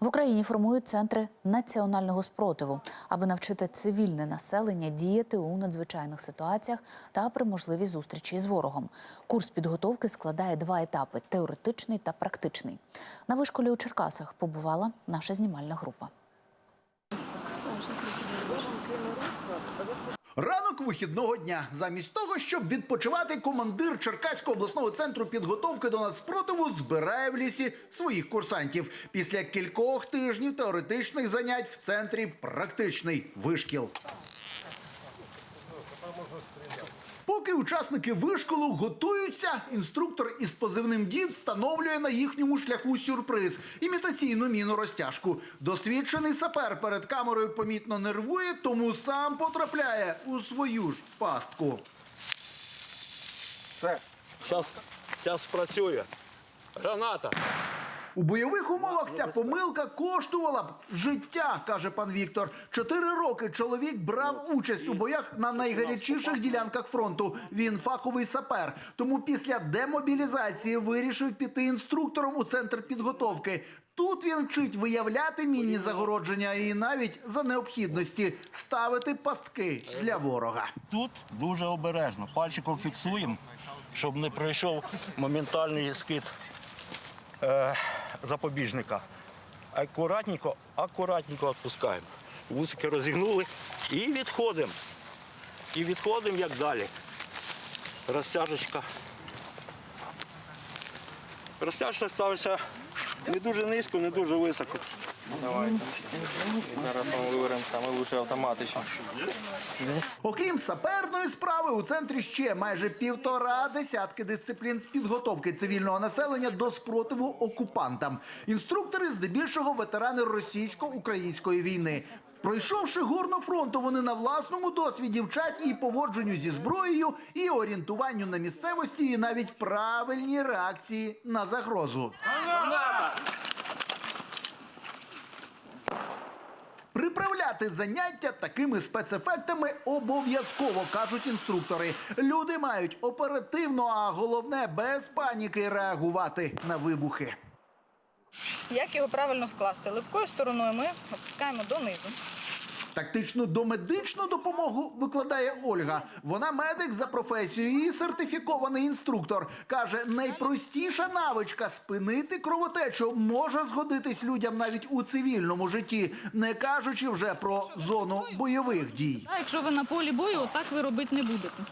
В Україні формують центри національного спротиву, аби навчити цивільне населення діяти у надзвичайних ситуаціях та при можливій зустрічі з ворогом. Курс підготовки складає два етапи: теоретичний та практичний. На вишколі у Черкасах побувала наша знімальна група. Ранок вихідного дня. Замість того, щоб відпочивати, командир Черкаського обласного центру підготовки до нацпротиву збирає в лісі своїх курсантів. Після кількох тижнів теоретичних занять в центрі практичний вишкіл. Поки учасники вишколу готуються, інструктор із позивним дід встановлює на їхньому шляху сюрприз імітаційну міну розтяжку. Досвідчений сапер перед камерою помітно нервує, тому сам потрапляє у свою ж пастку. Зараз, зараз спрацює. Граната. У бойових умовах ця помилка коштувала б життя, каже пан Віктор. Чотири роки чоловік брав участь у боях на найгарячіших ділянках фронту. Він фаховий сапер. Тому після демобілізації вирішив піти інструктором у центр підготовки. Тут він вчить виявляти мінні загородження і навіть за необхідності ставити пастки для ворога. Тут дуже обережно. Пальчиком фіксуємо, щоб не пройшов моментальний скид е, запобіжника. Акуратненько, акуратненько відпускаємо. Вусики розігнули і відходимо. І відходимо як далі. Розтяжечка. Розтяжка ставиться не дуже низько, не дуже високо. Давайте. Зараз ми виберемо саме лучше автоматично. Окрім саперної справи, у центрі ще майже півтора десятки дисциплін з підготовки цивільного населення до спротиву окупантам. Інструктори здебільшого ветерани російсько-української війни. Пройшовши горно фронту, вони на власному досвіді вчать і поводженню зі зброєю, і орієнтуванню на місцевості, і навіть правильній реакції на загрозу. Приправляти заняття такими спецефектами обов'язково кажуть інструктори. Люди мають оперативно, а головне без паніки реагувати на вибухи. Як його правильно скласти? Липкою стороною ми опускаємо донизу. Тактичну домедичну допомогу викладає Ольга. Вона медик за професією і сертифікований інструктор. Каже, найпростіша навичка спинити кровотечу може згодитись людям навіть у цивільному житті, не кажучи вже про зону бойових дій. Якщо ви на полі бою, отак ви робити не будете.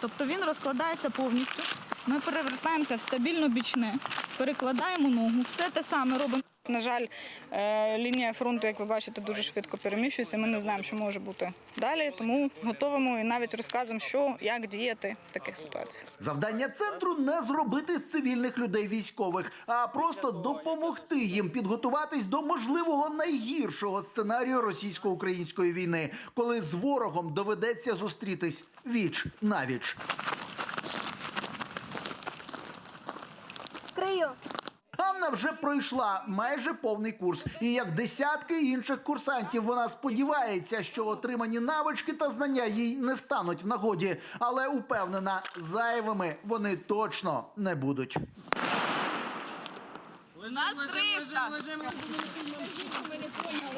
Тобто він розкладається повністю. Ми перевертаємося в стабільно бічне, перекладаємо ногу, все те саме робимо. На жаль, е, лінія фронту, як ви бачите, дуже швидко переміщується. Ми не знаємо, що може бути далі, тому готовимо і навіть розказуємо, що як діяти в таких ситуаціях. Завдання центру не зробити з цивільних людей військових, а просто допомогти їм підготуватись до можливого найгіршого сценарію російсько-української війни, коли з ворогом доведеться зустрітись віч навіч. Анна вже пройшла майже повний курс, і як десятки інших курсантів, вона сподівається, що отримані навички та знання їй не стануть в нагоді, але упевнена, зайвими вони точно не будуть. Нас 300.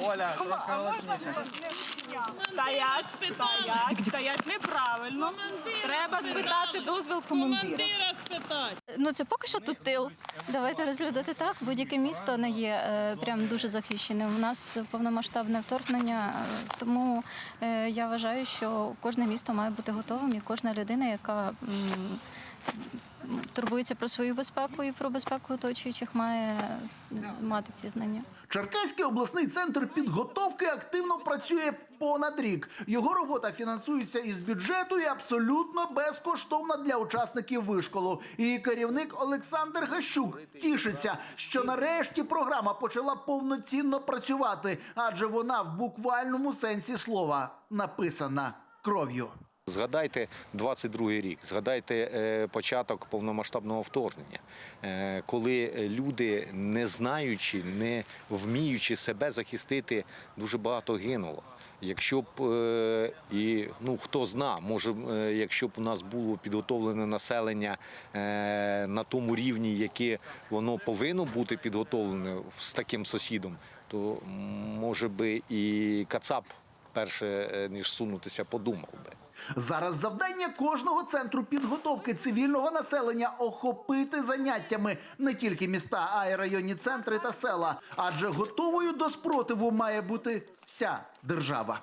Оля, трохи голосніше. Стоять, стоять, стоять неправильно. Треба спитати дозвіл командира. Ну це поки що тут тил. Давайте розглядати так. Будь-яке місто не є е, прям дуже захищеним. У нас повномасштабне вторгнення, е, тому е, я вважаю, що кожне місто має бути готовим, і кожна людина, яка м, турбується про свою безпеку і про безпеку оточуючих, має мати ці знання. Черкаський обласний центр підготовки активно працює понад рік. Його робота фінансується із бюджету і абсолютно безкоштовна для учасників вишколу. І керівник Олександр Гащук тішиться, що нарешті програма почала повноцінно працювати, адже вона в буквальному сенсі слова написана кров'ю. Згадайте 22-й рік, згадайте е, початок повномасштабного вторгнення, е, коли люди, не знаючи, не вміючи себе захистити, дуже багато гинуло. Якщо б е, і ну хто зна, може, якщо б у нас було підготовлене населення на тому рівні, яке воно повинно бути підготовлене з таким сусідом, то може би і Кацап перше ніж сунутися, подумав би. Зараз завдання кожного центру підготовки цивільного населення охопити заняттями не тільки міста, а й районні центри та села. Адже готовою до спротиву має бути вся держава.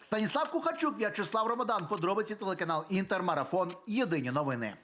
Станіслав Кухарчук, В'ячеслав Ромадан. Подробиці телеканал Інтермарафон. Єдині новини.